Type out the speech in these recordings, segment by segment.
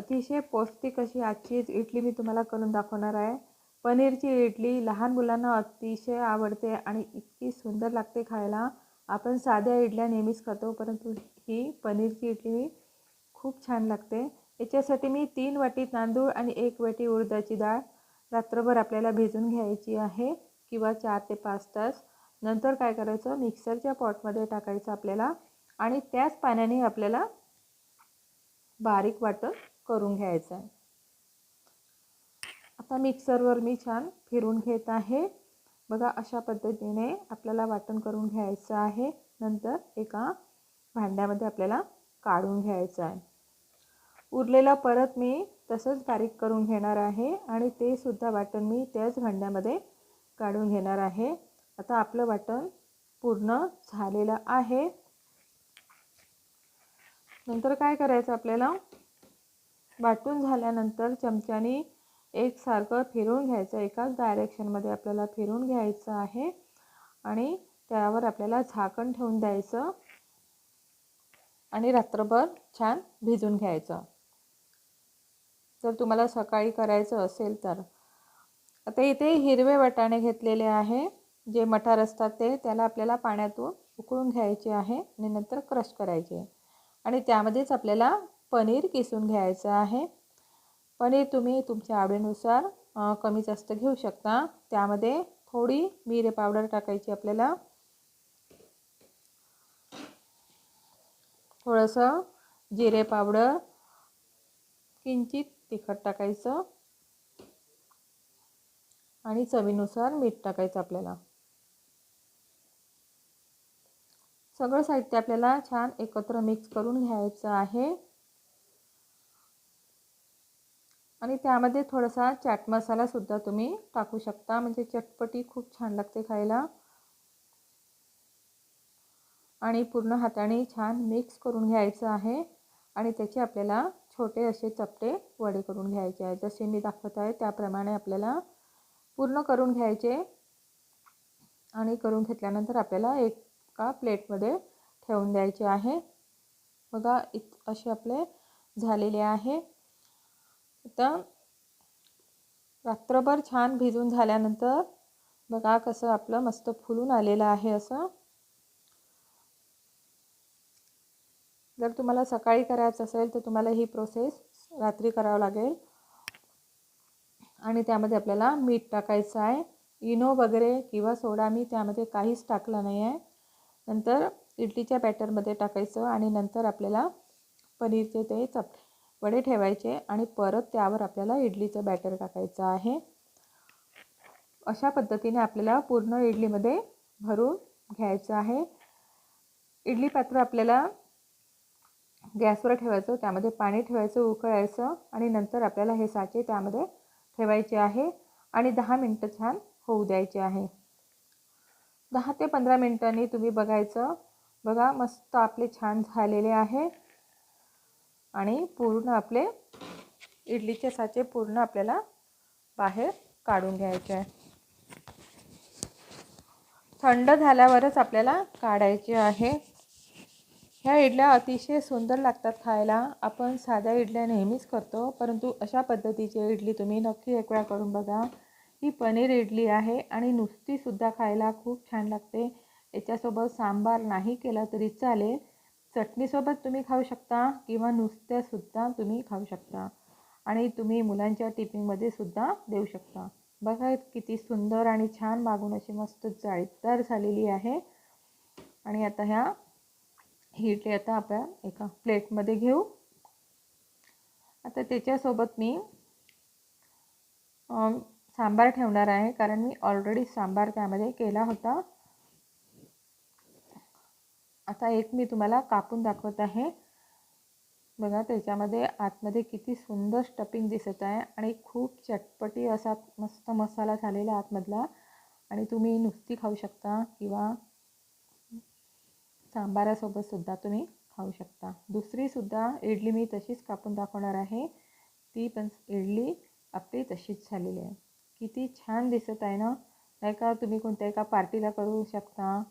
अतिशय पौष्टिक अशी आजची इडली मी तुम्हाला करून दाखवणार आहे. पनीरची इडली लहान मुलांना अतिशय आवडते आणि इतकी सुंदर लागते खायला. आपण साध्या इडल्या नेहमीच खातो परंतु ही पनीरची इडली खूप छान लागते. याच्यासाठी मी तीन वाटी तांदूळ आणि एक वाटी उडदाची डाळ रात्रभर आपल्याला भिजून घ्यायची आहे किंवा चार ते पाच तास. नंतर काय करायचं? मिक्सरच्या पॉटमध्ये टाकायचं आपल्याला आणि त्याच पाण्याने आपल्याला बारीक वाटण करून घ्यायचं आहे. आता मिक्सरवर मी छान फिरून घेत आहे. बघा अशा पद्धतीने आपल्याला वाटण करून घ्यायचं आहे. नंतर एका भांड्यामध्ये आपल्याला काढून घ्यायचं आहे. उरलेलं परत मी तसंच बारीक करून घेणार आहे आणि ते सुद्धा वाटण मी त्याच भांड्यामध्ये काढून घेणार आहे. आता आपलं वाटण पूर्ण झालेलं आहे. नंतर काय करायचं आपल्याला? वाटून झाल्यानंतर चमच्याने एकसारखं फिरवून घ्यायचं. एकाच डायरेक्शनमध्ये आपल्याला फिरवून घ्यायचं आहे आणि त्यावर आपल्याला झाकण ठेवून द्यायचं आणि रात्रभर छान भिजून घ्यायचं. जर तुम्हाला सकाळी करायचं असेल तर. आता इथे हिरवे वाटाणे घेतलेले आहे. जे मटार असतात ते त्याला आपल्याला पाण्यातून उकळून घ्यायचे आहे आणि नंतर क्रश करायचे. आणि त्यामध्येच आपल्याला पनीर किसून घ्यायचं आहे. पनीर तुम्ही तुमच्या आवडीनुसार कमी जास्त घेऊ शकता. त्यामध्ये थोडी मिरे पावडर टाकायची आपल्याला. थोडंसं जिरे पावडर किंचित तिखट टाकायचं. आणि चवीनुसार मीठ टाकायचं आपल्याला. सगळं साहित्य आपल्याला छान एकत्र मिक्स करून घ्यायचं आहे. आणि त्यामध्ये थोडासा चाट मसालासुद्धा तुम्ही टाकू शकता. म्हणजे चटपटी खूप छान लागते खायला. आणि पूर्ण हाताने छान मिक्स करून घ्यायचं आहे. आणि त्याचे आपल्याला छोटे असे चपटे वडे करून घ्यायचे आहे जसे मी दाखवत आहे त्याप्रमाणे आपल्याला पूर्ण करून घ्यायचे. आणि करून घेतल्यानंतर आपल्याला एका प्लेटमध्ये ठेवून द्यायचे आहे. बघा इत असे आपले झालेले आहे. आता रात्रभर छान भिजून झाल्यानंतर बघा कसं आपलं मस्त फुलून आलेलं आहे असं. जर तुम्हाला सकाळी करायचं असेल तर तुम्हाला ही प्रोसेस रात्री करावं लागेल. आणि त्यामध्ये आपल्याला मीठ टाकायचं आहे. इनो वगैरे किंवा सोडा मी त्यामध्ये काहीच टाकलं नाही आहे नंतर इडलीच्या बॅटरमध्ये टाकायचं आणि नंतर आपल्याला पनीरचे ते चपटे वडे ठेवायचे आणि परत त्यावर आपल्याला इडलीचं बॅटर टाकायचं आहे. अशा पद्धतीने आपल्याला पूर्ण इडलीमध्ये भरून घ्यायचं आहे. इडली पात्र आपल्याला गॅसवर ठेवायचं त्यामध्ये पाणी ठेवायचं उकळायचं आणि नंतर आपल्याला हे साचे त्यामध्ये ठेवायचे आहे आणि दहा मिनटं छान होऊ द्यायचे आहे. दहा ते पंधरा मिनटांनी तुम्ही बघायचं बघा मस्त आपले छान झालेले आहे. आणि पूर्ण आपले इडलीचे साचे पूर्ण आपल्याला बाहेर काढून घ्यायचे आहे. थंड झाल्यावरच आपल्याला काढायचे आहे. ह्या इडल्या अतिशय सुंदर लागतात खायला. आपण साध्या इडल्या नेहमीच करतो परंतु अशा पद्धतीची इडली तुम्ही नक्की एक वेळा करून बघा. ही पनीर इडली आहे आणि नुसतीसुद्धा खायला खूप छान लागते. याच्यासोबत सांबार नाही केला तरी चालेल. चटणीसोबत तुम्ही खाऊ शकता किंवा नुसत्यासुद्धा तुम्ही खाऊ शकता. आणि तुम्ही मुलांच्या टिफिनमध्ये सुद्धा देऊ शकता. बघा किती सुंदर आणि छान मागून अशी मस्त जाळीदार झालेली आहे. आणि आता ह्या ही इडली आता आपण एका प्लेटमध्ये घेऊ. आता त्याच्यासोबत मी सांबार ठेवणार आहे. कारण मी ऑलरेडी सांबार त्यामध्ये केला होता. आता एक मी तुम्हाला कापून दाखवत आहे. बघा त्याच्यामध्ये आतमध्ये किती सुंदर स्टपिंग दिसत आहे आणि खूप चटपटी असा मस्त मसाला झालेला आतमधला. आणि तुम्ही नुसती खाऊ शकता किंवा सांबारासोबतसुद्धा तुम्ही खाऊ शकता. दुसरीसुद्धा इडली मी तशीच कापून दाखवणार आहे. ती पण इडली आपली तशीच झालेली आहे. किती छान दिसत आहे ना? नाही का? तुम्ही कोणत्या एका पार्टीला करू शकता.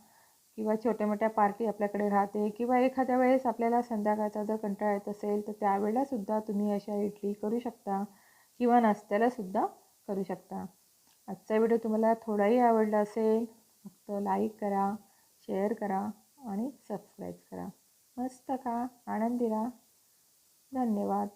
किंवा छोट्या मोठ्या पार्टी आपल्याकडे राहते किंवा एखाद्या वेळेस आपल्याला संध्याकाळचा जर कंटाळा येत असेल तर त्यावेळेलासुद्धा तुम्ही अशा इडली करू शकता किंवा नाश्त्यालासुद्धा करू शकता. आजचा व्हिडिओ तुम्हाला थोडाही आवडला असेल फक्त लाईक करा शेअर करा आणि सबस्क्राईब करा. मस्त का? आनंदी राहा धन्यवाद.